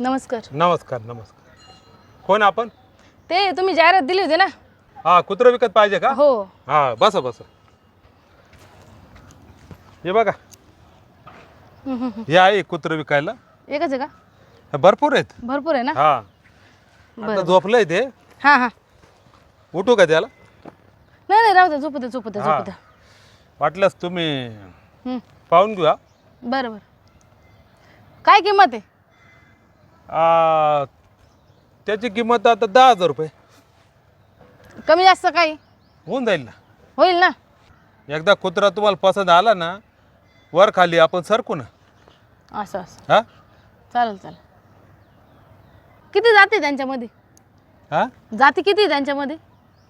नमस्कार. नमस्कार नमस्कार. कोण आपण? ते तुम्ही जाहिरात दिली होती ना? हा कुत्रं विकत पाहिजे का? हो. हा बसा बसा. हे बघा. हम्म, हम्म, हम्म. हे आहे कुत्रं विकायला. एकच आहे का? हे भरपूर आहेत. भरपूर आहे ना? हा. आता बरं. झोपलंय ते. हां हां. उठू का त्याला? नाही नाही राहू द्या झोपू द्या झोपू हा. झोपू वाटल्यास तुम्ही हम्म, पाहून घेऊया बरं बरं. काय किंमत आहे? आ, त्याची किंमत आता दहा हजार रुपये. कमी जास्त काही? होऊन जाईल ना. होईल ना? एकदा कुत्रा तुम्हाला पसंत आला ना वर खाली आपण सरकू ना. असं असं. हा? चालेल चालेल. किती जाती त्यांच्यामध्ये? हा? जाती किती त्यांच्यामध्ये?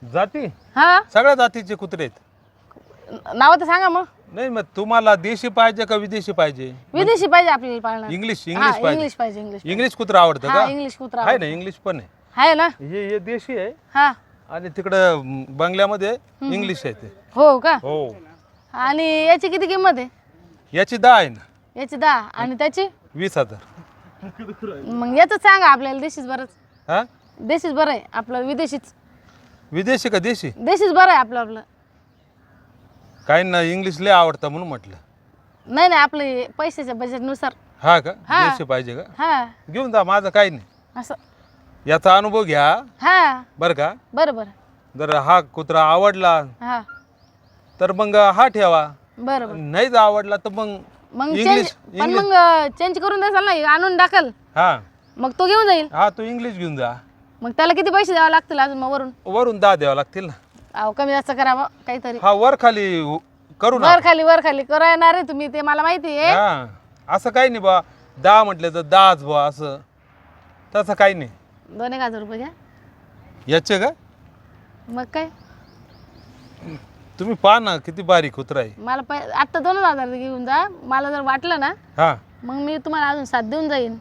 जाती? हा? सगळ्या जातीचे कुत्रे आहेत. नावं तर सांगा मग. नाही मग तुम्हाला देशी पाहिजे का विदेशी पाहिजे? विदेशी पाहिजे आपल्याला पाळणार. इंग्लिश हा, इंग्लिश पाहिजे. इंग्लिश पाहिजे इंग्लिश इंग्लिश कुत्रा आवडतं हा का? इंग्लिश कुत्रा आहे ना इंग्लिश पण आहे. आहे ना? हे हे देशी आहे. हा. आणि तिकडं म, बंगल्यामध्ये इंग्लिश आहे ते. हो का? हो. आणि याची किती किंमत आहे? याची दहा आहे ना. याची दहा. आणि त्याची? वीस हजार. मग याच सांगा आपल्याला देशीच बरंच. हा? देशीच बरं आहे आपलं विदेशीच. विदेशी का देशी? देशीच बरं आहे आपलं आपलं. काही ना इंग्लिश लय आवडतं म्हणून म्हटलं. नाही नाही आपलं पैशाच्या बजेटनुसार हा का? हा. देशी पाहिजे का? हा. घेऊन जा माझं काही नाही. असं. याचा अनुभव घ्या. हा. बरं का? बरं बरं. जर हा कुत्रा आवडला हा. तर मग हा ठेवा. बरं बरं. नाहीच आवडला तर मग मग चेंज इंग्लिश पण मग चेंज करून द्याल ना आणून टाकल. हा. मग तो घेऊन जाईल. हा तू इंग्लिश घेऊन जा. मग त्याला किती पैसे द्यावे लागतील अजून मग वरून? वरून दहा द्यावं लागतील ना. अहो कमी जास्त करावं काहीतरी. हा वर खाली उ- करू ना. वर खाली वर खाली. करा येणार आहे तुम्ही ते मला माहिती आहे. हा असं काही नाही बा दहा म्हटले तर दहाच बा असं. तसं काही नाही. दोन एक हजार रुपये घ्या. याचे का? मग काय? तुम्ही पहा ना किती बारीक कुत्रा आहे मला पै आत्ता दोनच हजार घेऊन जा. मला जर वाटलं ना हा. मग मी तुम्हाला अजून सात देऊन जाईन.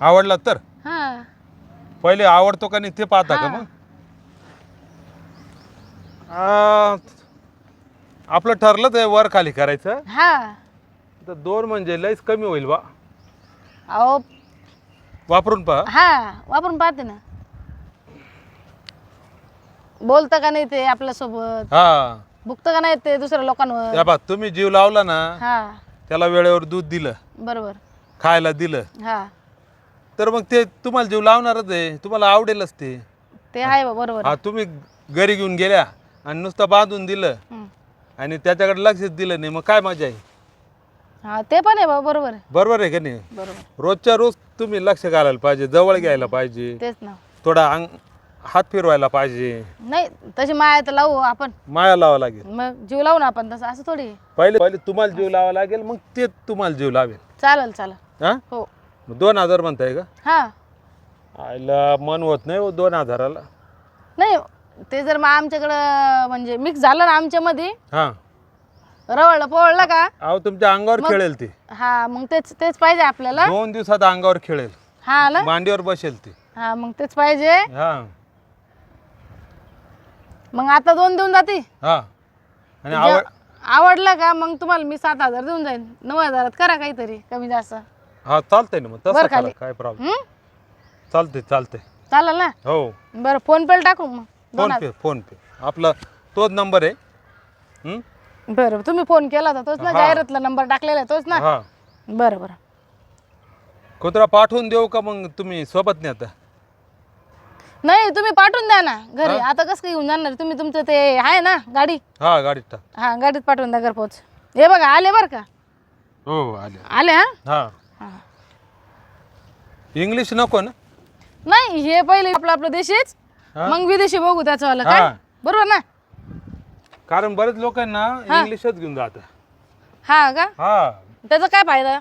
आवडला तर? हां. पहिले आवडतो का नाही ते पाहता का. मग? आ, आपलं ठरलंच आहे वर खाली करायचं. हां. तर दोन म्हणजे लयच कमी होईल बा. अहो. वापरून पहा. हा वापरून पाहते ना. बोलतं का नाही ते आपल्यासोबत? हा. भुकतं का नाही ते दुसऱ्या लोकांवर? बा तुम्ही जीव लावला ना हा. त्याला वेळेवर दूध दिलं. बरोबर. खायला दिलं. हा. तर मग ते तुम्हाला जीव लावणारच आहे. तुम्हाला आवडेलच ते. ते आहे बा, बरोबर. हा तुम्ही घरी घेऊन गेल्या. आणि नुसतं बांधून दिलं. आणि त्याच्याकडे लक्षच दिलं नाही. मग काय मजा आहे? हा ते पण आहे बा बरोबर आहे. बरोबर आहे का नाही? बरोबर. रोजच्या रोज तुम्ही लक्ष घालायला पाहिजे जवळ घ्यायला पाहिजे. तेच ना. थोडा अंग हात फिरवायला पाहिजे. नाही तशी माया तर लावू आपण. माया लावा लागेल. मग जीव लावू ना आपण तसं असं थोडी. आहे. पहिले पहिले तुम्हाला जीव लावा लागेल मग ते तुम्हाला जीव लावेल. चालेल चालेल. हा? हो. मग दोन हजार म्हणताय का? हा. आईला मन होत नाही हो दोन हजाराला. नाही ते जर मग आमच्याकडं म्हणजे मिक्स झालं ना आमच्यामध्ये हा. रवळलं पोवळलं का? अहो तुमच्या अंगावर खेळेल ते. हा मग तेच तेच पाहिजे आपल्याला. दोन दिवसात अंगावर खेळेल. हा ना? मांडीवर बसेल ते. हा मग तेच पाहिजे. हा. मग आता दोन देऊन जाते. हा. आणि आवड आवडलं का मग तुम्हाला मी सात हजार देऊन जाईन. नऊ हजारात करा काहीतरी कमी जास्त. हा चालतंय ना मग तसं वर करा खाली. काय प्रॉब्लेम? चालतंय चालतंय. चालेल ना? हो. बरं फोन पेला टाकू मग. दोन फोन पे फोन पे. आपला तोच नंबर आहे. हं? बरं तुम्ही फोन केला होता तोच ना हा. जाहिरातला नंबर टाकलेला आहे तोच ना? हा. बरं बरं. कुत्रा पाठवून देऊ का मग तुम्ही सोबत नेता नाही तुम्ही पाठवून द्या ना घरी. आता कसं काय घेऊन जाणार? तुम्ही तुमचं ते आहे ना गाडी? हा गाडीत टाक. हा गाडीत पाठवून द्या घरपोच हे बघा आले बरं का? हो आले. आले हा? हा. हा. इंग्लिश नको ना? नाही हे पहिले आपलं आपलं देशीच. हा? मग विदेशी बघू त्याचं वालं हा. काय बरोबर ना? कारण बरेच लोकांना इंग्लिशच घेऊन जातात. हा का? हा. त्याचा काय फायदा?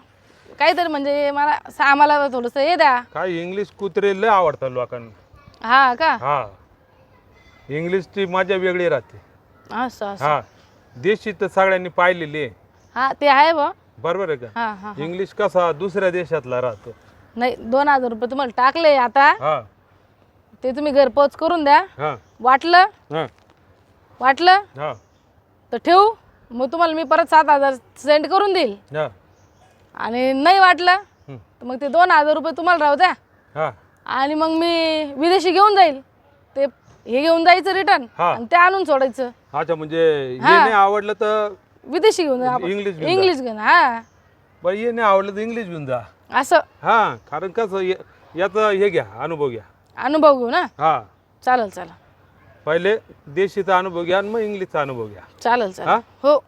काहीतरी म्हणजे मला सा- आम्हाला थोडंसं हे द्या. काय इंग्लिश कुत्रे लय आवडतात लोकांना. हा का? हा. इंग्लिशची मजा वेगळी राहते. असं असं. हा. देशी तर सगळ्यांनी पाहिलेली आहे. हा ते आहे बा. बरोबर आहे का? हा हा इंग्लिश कसा दुसऱ्या देशातला राहतो. नाही दोन हजार रुपये तुम्हाला टाकले आता. हा. ते तुम्ही घरपोच करून द्या. हा. वाटलं? हा. वाटलं? हा. तर ठेवू. मग तुम्हाला मी परत सात हजार सेंड करून देईल. हा. आणि नाही वाटलं हं. तर मग ते दोन हजार रुपये तुम्हाला राहू द्या. हा. आणि मग मी विदेशी घेऊन जाईल. ते हे घेऊन जायचं रिटर्न हा. आणि ते आणून सोडायचं. अच्छा म्हणजे हे. नाही आवडलं तर विदेशी घेऊन जा. आपण. इंग्लिश घेऊन जा. इंग्लिश घेऊन हा. बरं हे नाही आवडलं तर इंग्लिश घेऊन जा. असं. हा कारण कसं याचं हे घ्या अनुभव घ्या. अनुभव घेऊ ना? हा. चालेल चालेल. पहिले देशीचा अनुभव घ्या आणि मग इंग्लिशचा अनुभव घ्या. चालेल हा? चालेल. हो?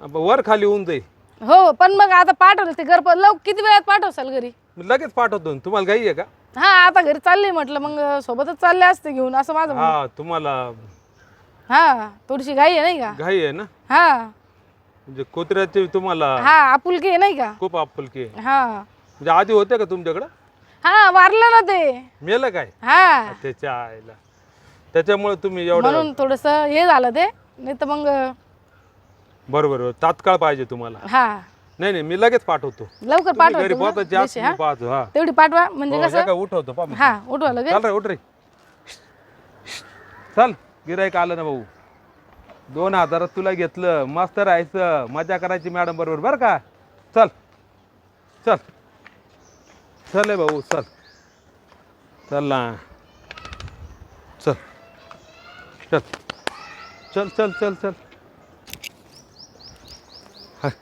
अब वर खाली होऊन जाईल. हो पण मग आता पाठवलं ते घर लव किती वेळात पाठवसाल घरी? मी लगेच पाठवतो ना. तुम्हाला काही आहे का? हा आता घरी चालली म्हटलं मग सोबतच चालले असते घेऊन असं माझं म्हणणं. हा तुम्हाला हा थोडीशी घाई आहे नाही का? घाई आहे ना? हा. म्हणजे कुत्र्याची तुम्हाला हा आपुलकी आहे नाही का? खूप आपुलकी आहे. हा. म्हणजे आधी होते का तुमच्याकडं? हा वारलं ना ते. मेलं काय? हा. त्याच्या आईला. त्याच्यामुळे तुम्ही एवढं म्हणून थोडस हे झालं ते. नाही तर मग बरोबर बरोबर. तात्काळ पाहिजे तुम्हाला. हा. नाही नाही मी लगेच पाठवतो. लवकर तुम्ही पाठवा घरी तुम्ही, पोहोचायची? आज देशी, मी हा? पाहतो हा. तेवढी पाठवा. म्हणजे हो, कसं? या का उठवतो पा हा उठवा लगेच. चाल रे उठ रे. चल गिरायक आलं ना भाऊ. दोन हजारात तुला घेतलं. मस्त राहायचं. मजा करायची मॅडम बरोबर. बरं का? चल. चल. चल भाऊ चल. चल ना. चल. चल. चल चल चल चल. हाय.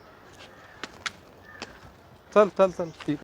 चल चल चल. ठीक.